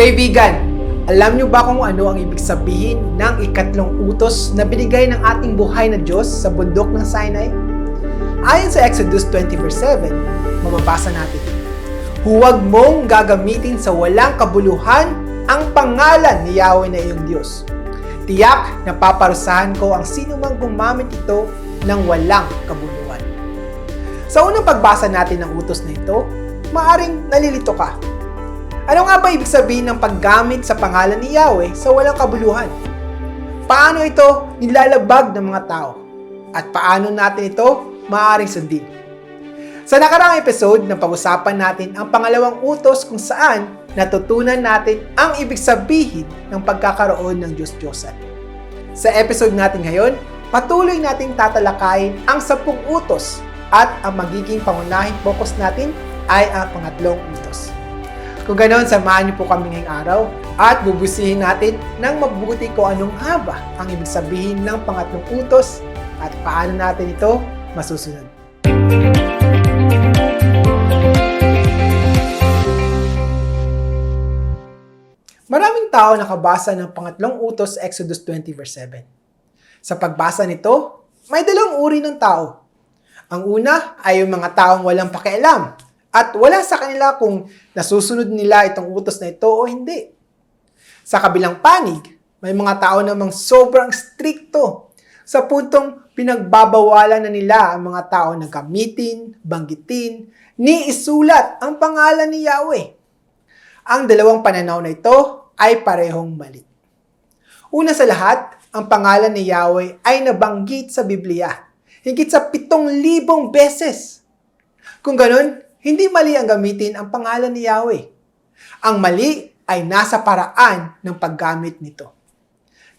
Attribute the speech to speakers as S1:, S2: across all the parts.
S1: Kaibigan, alam niyo ba kung ano ang ibig sabihin ng ikatlong utos na binigay ng ating buhay na Diyos sa bundok ng Sinai? Ayon sa Exodus 20 verse 7, mababasa natin, Huwag mong gagamitin sa walang kabuluhan ang pangalan ni Yahweh na iyong Diyos. Tiyak na paparusahan ko ang sino mang gumamit ito ng walang kabuluhan. Sa unang pagbasa natin ng utos na ito, maaring nalilito ka. Ano nga ba ibig sabihin ng paggamit sa pangalan ni Yahweh sa walang kabuluhan? Paano ito nilalabag ng mga tao? At paano natin ito maaaring sundin? Sa nakaraang episode, napag-usapan natin ang pangalawang utos kung saan natutunan natin ang ibig sabihin ng pagkakaroon ng Diyos-Diyosan. Sa episode natin ngayon, patuloy nating tatalakayin ang sapung utos at ang magiging pangunahing focus natin ay ang pangatlong utos. Kung ganoon, samahan niyo po kami ngayong araw at bubusihin natin ng mabuti kung anong nga ba ang ibig sabihin ng pangatlong utos at paano natin ito masusunod. Maraming tao nakabasa ng pangatlong utos Exodus 20 verse 7. Sa pagbasa nito, may dalawang uri ng tao. Ang una ay yung mga taong walang pakialam at wala sa kanila kung nasusunod nila itong utos na ito o hindi. Sa kabilang panig, may mga tao namang sobrang strikto sa puntong pinagbabawalan na nila ang mga tao na gamitin, banggitin, ni isulat ang pangalan ni Yahweh. Ang dalawang pananaw na ito ay parehong mali. Una sa lahat, ang pangalan ni Yahweh ay nabanggit sa Biblia, higit sa pitong libong beses. Kung ganun, hindi mali ang gamitin ang pangalan ni Yahweh. Ang mali ay nasa paraan ng paggamit nito.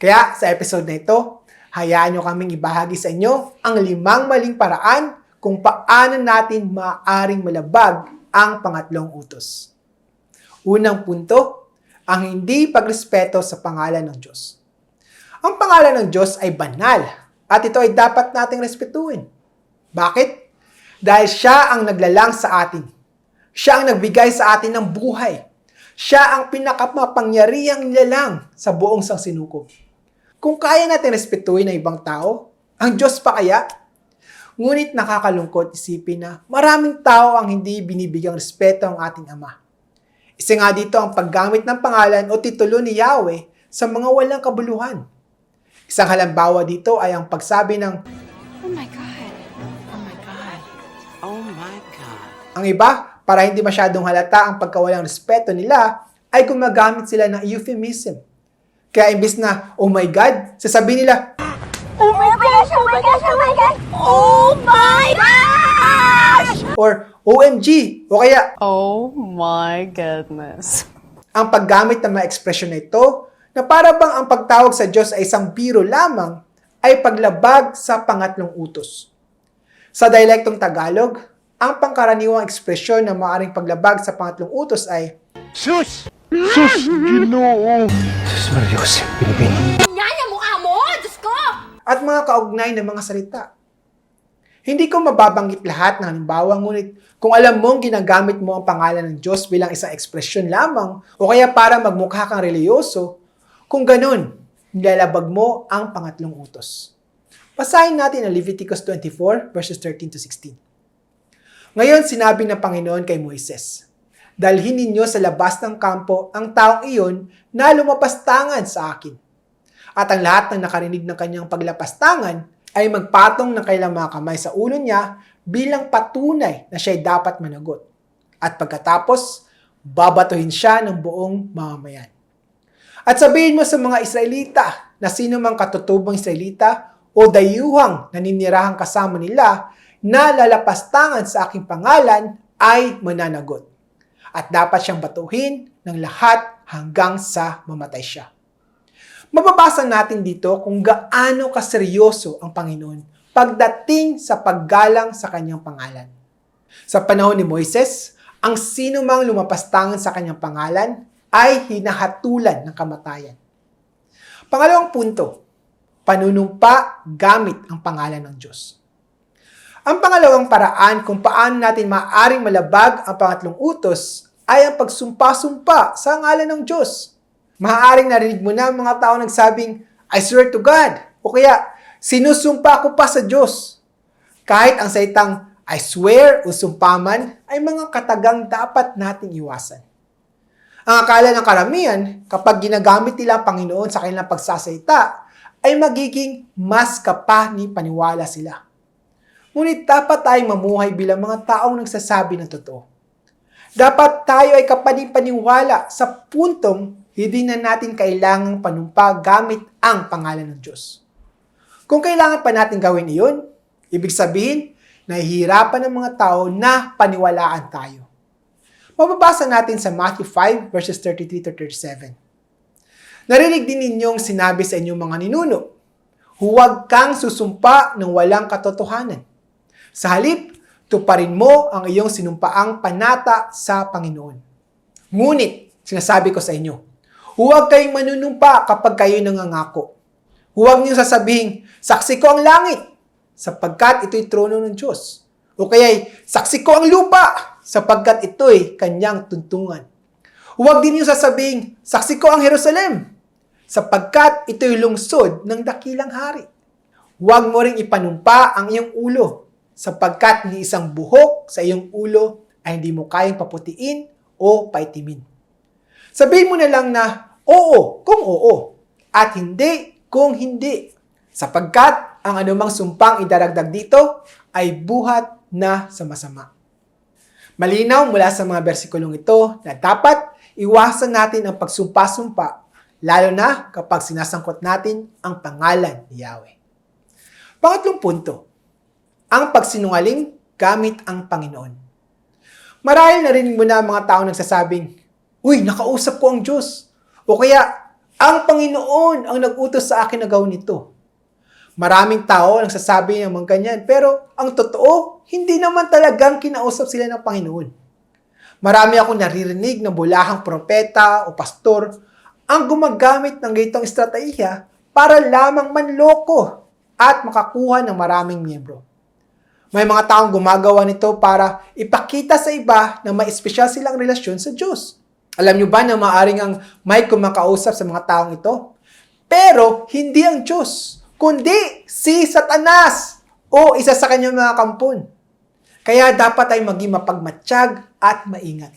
S1: Kaya sa episode na ito, hayaan nyo kaming ibahagi sa inyo ang limang maling paraan kung paano natin maaring malabag ang pangatlong utos. Unang punto, ang hindi pagrespeto sa pangalan ng Diyos. Ang pangalan ng Diyos ay banal at ito ay dapat nating respetuhin. Bakit? Dahil siya ang naglalang sa atin. Siya ang nagbigay sa atin ng buhay. Siya ang pinakamapangyarihang nilalang sa buong sangsinukob. Kung kaya natin respetuhin ang ibang tao, ang Diyos pa kaya? Ngunit nakakalungkot isipin na maraming tao ang hindi binibigyang respeto ang ating Ama. Isa nga dito ang paggamit ng pangalan o titulo ni Yahweh sa mga walang kabuluhan. Isang halimbawa dito ay ang pagsabi ng ang iba, para hindi masyadong halata ang pagkawalang respeto nila, ay gumagamit sila ng euphemism. Kaya imbis na, oh my God, sasabihin nila,
S2: Oh my gosh, oh my gosh, oh my gosh! Oh my gosh!
S1: or OMG, o kaya
S3: Oh my goodness.
S1: ang paggamit ng mga ekspresyon na ito na para bang ang pagtawag sa Diyos ay isang biro lamang ay paglabag sa pangatlong utos. Sa dialektong Tagalog, ang pangkaraniwang ekspresyon na maaaring paglabag sa pangatlong utos ay
S4: Sus! Sus! Ginoo! Sus Marios, Pilipino.
S2: Yan ang mukha mo! Diyos ko!
S1: at mga kaugnay ng mga salita. Hindi ko mababanggit lahat ng halimbawa, ngunit kung alam mong ginagamit mo ang pangalan ng Diyos bilang isang ekspresyon lamang o kaya para magmukha kang reliyoso, kung ganun, nilalabag mo ang pangatlong utos. Basahin natin ang Leviticus 24 verses 13 to 16. Ngayon sinabi ng Panginoon kay Moises, Dalhin ninyo sa labas ng kampo ang taong iyon na lumapastangan sa akin at ang lahat ng nakarinig ng kanyang paglapastangan ay magpatong ng kailang mga kamay sa ulo niya bilang patunay na siya'y dapat managot. At pagkatapos, babatuhin siya ng buong mamamayan. At sabihin mo sa mga Israelita na sino mang katutubong Israelita o dayuhang naninirahang kasama nila na lalapastangan sa aking pangalan ay mananagot. At dapat siyang batuhin ng lahat hanggang sa mamatay siya mababasa natin dito kung gaano kaseryoso ang Panginoon pagdating sa paggalang sa kanyang pangalan. Sa panahon ni Moises, ang sino mang lumapastangan sa kanyang pangalan ay hinahatulan ng kamatayan. Pangalawang punto, panunumpa gamit ang pangalan ng Diyos. Ang pangalawang paraan kung paano natin maaaring malabag ang pangatlong utos ay ang pagsumpa-sumpa sa ngalan ng Diyos. Maaaring narinig mo na ang mga tao nagsabing, I swear to God, o kaya, sinusumpa ko pa sa Diyos. Kahit ang salitang I swear o sumpaman ay mga katagang dapat nating iwasan. Ang akala ng karamihan, kapag ginagamit nila ang Panginoon sa kanilang pagsasalita, ay magiging mas kapani paniwala sila. Ngunit dapat tayong mamuhay bilang mga taong nagsasabi ng totoo. Dapat tayo ay kapanipaniwala sa puntong hindi na natin kailangang panumpa gamit ang pangalan ng Diyos. Kung kailangan pa natin gawin iyon, ibig sabihin, nahihirapan ng mga tao na paniwalaan tayo. Mababasa natin sa Matthew 5 verses 33 to 37. Narinig din ninyong sinabi sa inyong mga ninuno, huwag kang susumpa ng walang katotohanan. Sa halip, tuparin mo ang iyong sinumpaang panata sa Panginoon. Ngunit, sinasabi ko sa inyo, huwag kayong manunumpa kapag kayo nangangako. Huwag niyong sasabihin, saksi ko ang langit, sapagkat ito'y trono ng Diyos. O kaya'y, saksi ko ang lupa, sapagkat ito'y kanyang tuntungan. Huwag din niyong sasabihin, saksi ko ang Jerusalem, sapagkat ito'y lungsod ng dakilang hari. Huwag mo ring ipanumpa ang iyong ulo, sapagkat ni isang buhok sa iyong ulo ay hindi mo kayang paputiin o paitimin. Sabihin mo na lang na oo kung oo at hindi kung hindi. Sapagkat ang anumang sumpang idaragdag dito ay buhat na sa masama. Malinaw mula sa mga bersikulong ito na dapat iwasan natin ang pagsumpa-sumpa lalo na kapag sinasangkot natin ang pangalan ni Yahweh. Pangatlong punto, ang pagsinungaling gamit ang Panginoon. Marahil narinig mo na mga tao nagsasabing, Uy, nakausap ko ang Diyos. O kaya, ang Panginoon ang nag-utos sa akin na gawin ito. Maraming tao ang nagsasabi ng mga ganyan, pero ang totoo, hindi naman talagang kinausap sila ng Panginoon. Marami akong naririnig na bulahang propeta o pastor ang gumagamit ng gaytong estratehiya para lamang manloko at makakuha ng maraming miyembro. May mga taong gumagawa nito para ipakita sa iba na may espesyal silang relasyon sa Diyos. Alam niyo ba na maaring ang may kumakausap sa mga taong ito? Pero hindi ang Diyos, kundi si Satanas o isa sa kanyang mga kampon. Kaya dapat tayo maging mapagmatsyag at maingat.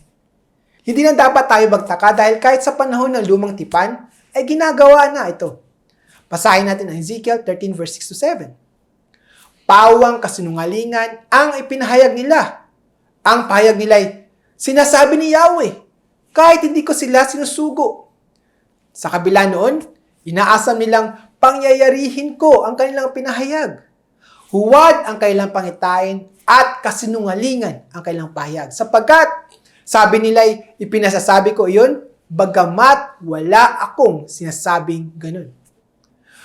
S1: Hindi na dapat tayo magtaka dahil kahit sa panahon ng lumang tipan, ay ginagawa na ito. Basahin natin ang Ezekiel 13 verse 6 to 7. Pawang kasinungalingan ang ipinahayag nila. Ang pahayag nila ay, sinasabi ni Yahweh, kahit hindi ko sila sinusugo. Sa kabila noon, inaasam nilang pangyayarihin ko ang kanilang pinahayag. Huwad ang kailang pangitain at kasinungalingan ang kailang pahayag. Sapagkat, sabi nila'y ipinasasabi ko iyon, bagamat wala akong sinasabing ganun.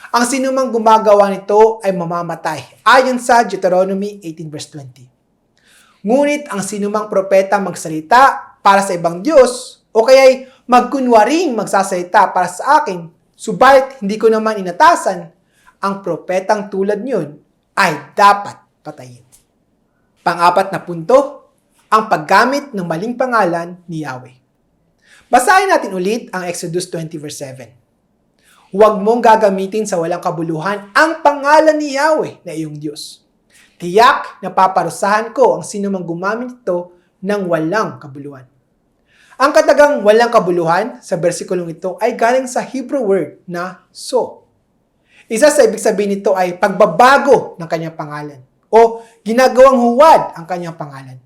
S1: Ang sinumang gumagawa nito ay mamamatay, ayon sa Deuteronomy 18 verse 20. Ngunit ang sinumang propeta magsalita para sa ibang Diyos, o kaya'y magkunwaring magsasalita para sa akin, subalit hindi ko naman inatasan, ang propetang tulad niyon ay dapat patayin. Pang-apat na punto, ang paggamit ng maling pangalan ni Yahweh. Basahin natin ulit ang Exodus 20 verse 7. Huwag mong gagamitin sa walang kabuluhan ang pangalan ni Yahweh na iyong Diyos. Tiyak na paparusahan ko ang sinumang gumamit ito ng walang kabuluhan. Ang katagang walang kabuluhan sa bersikulong ito ay galing sa Hebrew word na so. Isa sa ibig sabihin nito ay pagbabago ng kanyang pangalan o ginagawang huwad ang kanyang pangalan.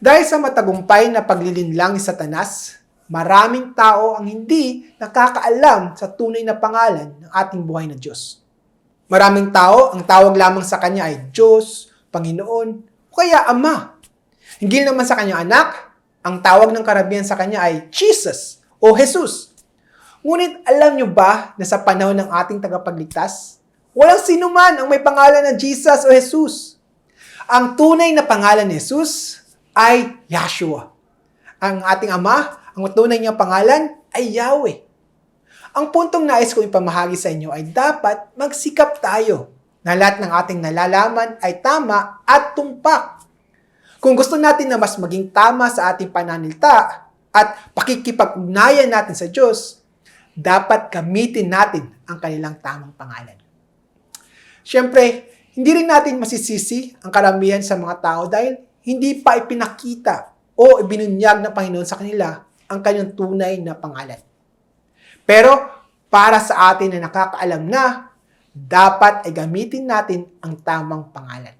S1: Dahil sa matagumpay na paglilinlang ni Satanas, maraming tao ang hindi nakakaalam sa tunay na pangalan ng ating buhay na Diyos. Maraming tao, ang tawag lamang sa Kanya ay Diyos, Panginoon, o kaya Ama. Hindi naman sa Kanyang anak, ang tawag ng karabihan sa Kanya ay Jesus o Jesus. Ngunit alam nyo ba na sa panahon ng ating tagapagligtas, walang sino man ang may pangalan na Jesus o Jesus. Ang tunay na pangalan ni Jesus ay Yahshua. Ang ating Ama, ang tunay niyang pangalan ay Yahweh. Ang puntong nais kong ipamahagi sa inyo ay dapat magsikap tayo na lahat ng ating nalalaman ay tama at tumpak. Kung gusto natin na mas maging tama sa ating pananalita at pakikipag-ugnayan natin sa Diyos, dapat gamitin natin ang kanilang tamang pangalan. Siyempre, hindi rin natin masisisi ang karamihan sa mga tao dahil hindi pa ipinakita o ibinunyag ng Panginoon sa kanila ang kanyang tunay na pangalan. Pero para sa atin na nakakaalam na, dapat ay gamitin natin ang tamang pangalan.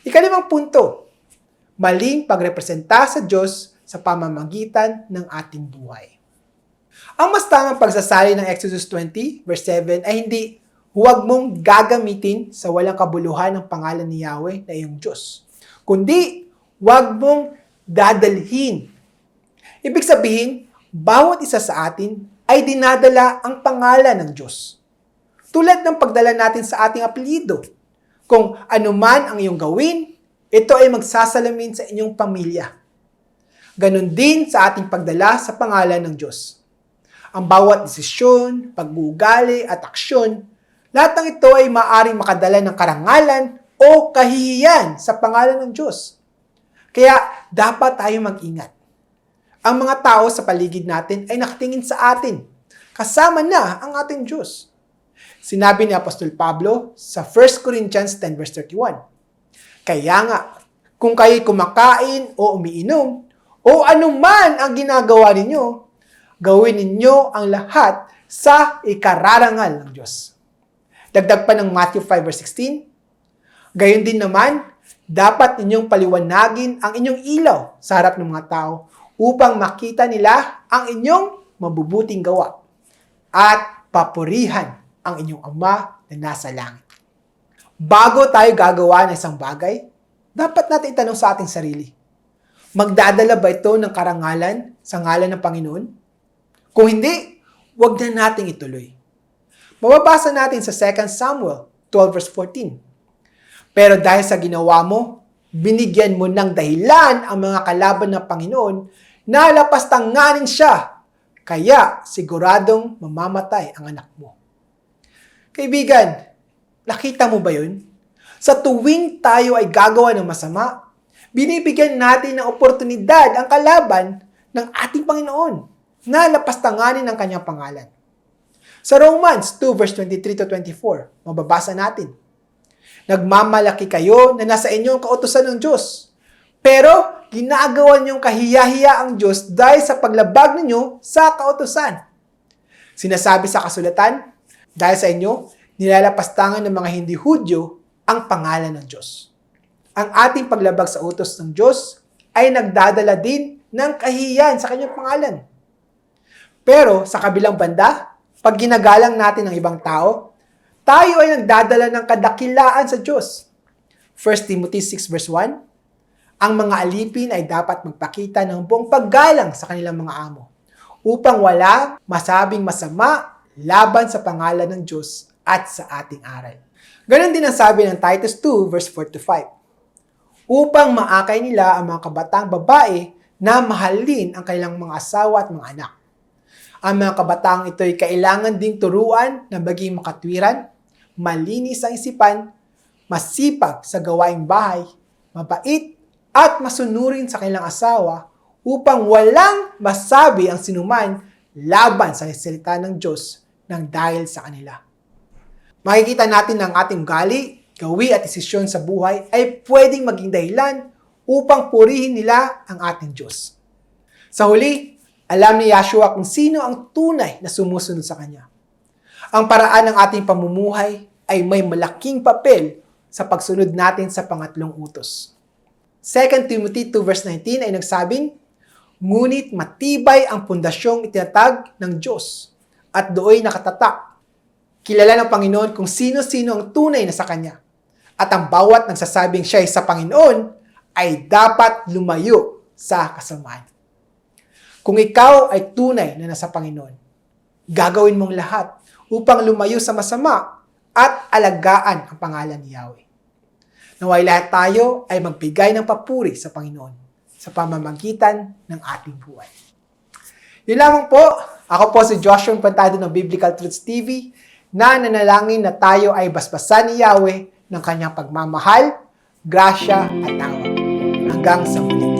S1: Ikalimang punto, maling pagrepresenta sa Diyos sa pamamagitan ng ating buhay. Ang mas tamang pagsasali ng Exodus 20, verse 7 ay hindi huwag mong gagamitin sa walang kabuluhan ng pangalan ni Yahweh na iyong Diyos. Kundi, huwag mong dadalhin. Ibig sabihin, bawat isa sa atin ay dinadala ang pangalan ng Diyos. Tulad ng pagdala natin sa ating apelido. Kung anuman ang iyong gawin, ito ay magsasalamin sa inyong pamilya. Ganon din sa ating pagdala sa pangalan ng Diyos. Ang bawat desisyon, pag-uugali at aksyon, lahat ng ito ay maaring makadala ng karangalan o kahihiyan sa pangalan ng Diyos. Kaya dapat tayo mag-ingat. Ang mga tao sa paligid natin ay nakatingin sa atin, kasama na ang ating Diyos. Sinabi ni Apostol Pablo sa 1 Corinthians 10 verse 31. Kaya nga, kung kayo'y kumakain o umiinom, o anuman ang ginagawa ninyo, gawin ninyo ang lahat sa ikararangal ng Diyos. Dagdag pa ng Matthew 5 verse 16, Gayon din naman, dapat ninyong paliwanagin ang inyong ilaw sa harap ng mga tao upang makita nila ang inyong mabubuting gawa at papurihan ang inyong Ama na nasa langit. Bago tayo gagawa ng isang bagay, dapat natin itanong sa ating sarili, magdadala ba ito ng karangalan sa ngalan ng Panginoon? Kung hindi, huwag na nating ituloy. Mababasa natin sa 2 Samuel 12 verse 14. Pero dahil sa ginawa mo, binigyan mo ng dahilan ang mga kalaban ng Panginoon na lapastanganin siya. Kaya siguradong mamamatay ang anak mo. Kaibigan, nakita mo ba yun? Sa tuwing tayo ay gagawa ng masama, binibigyan natin ng oportunidad ang kalaban ng ating Panginoon na lapastanganin ang kanyang pangalan. Sa Romans 2 verse 23 to 24, mababasa natin. Nagmamalaki kayo na nasa inyong kautusan ng Diyos. Pero ginagawa niyong kahiyahiya ang Diyos dahil sa paglabag ninyo sa kautusan. Sinasabi sa kasulatan, dahil sa inyo, nilalapastangan ng mga hindi Hudyo ang pangalan ng Diyos. Ang ating paglabag sa utos ng Diyos ay nagdadala din ng kahiyan sa kanyang pangalan. Pero sa kabilang banda, pag ginagalang natin ng ibang tao, tayo ay nagdadala ng kadakilaan sa Diyos. 1 Timothy 6 verse 1, Ang mga alipin ay dapat magpakita ng buong paggalang sa kanilang mga amo upang wala masabing masama laban sa pangalan ng Diyos at sa ating aral. Ganon din ang sabi ng Titus 2 verse 4 to 5. Upang maakay nila ang mga kabataang babae na mahalin ang kanilang mga asawa at mga anak. Ang mga kabataang ito ay kailangan ding turuan na maging makatwiran, malinis ang isipan, masipag sa gawaing bahay, mabait, at masunurin sa kanilang asawa upang walang masabi ang sinuman laban sa salita ng Diyos ng dahil sa kanila. Makikita natin na ang ating gali, gawi at desisyon sa buhay ay pwedeng maging dahilan upang purihin nila ang ating Diyos. Sa huli, alam ni Yahshua kung sino ang tunay na sumusunod sa Kanya. Ang paraan ng ating pamumuhay ay may malaking papel sa pagsunod natin sa pangatlong utos. 2 Timothy 2 verse 19 ay nagsabing, Ngunit matibay ang pundasyong itinatag ng Diyos at dooy nakatatak. Kilala ng Panginoon kung sino-sino ang tunay na sa Kanya. At ang bawat nagsasabing siya ay sa Panginoon ay dapat lumayo sa kasamaan. Kung ikaw ay tunay na nasa Panginoon, gagawin mong lahat upang lumayo sa masama at alagaan ang pangalan ni Yahweh. Naway lahat tayo ay magbigay ng papuri sa Panginoon sa pamamagitan ng ating buhay. Yun lamang po. Ako po si Joshua Pantado ng Biblical Truths TV na nanalangin na tayo ay basbasan ni Yahweh ng kanyang pagmamahal, grasya at tawag. Hanggang sa muli.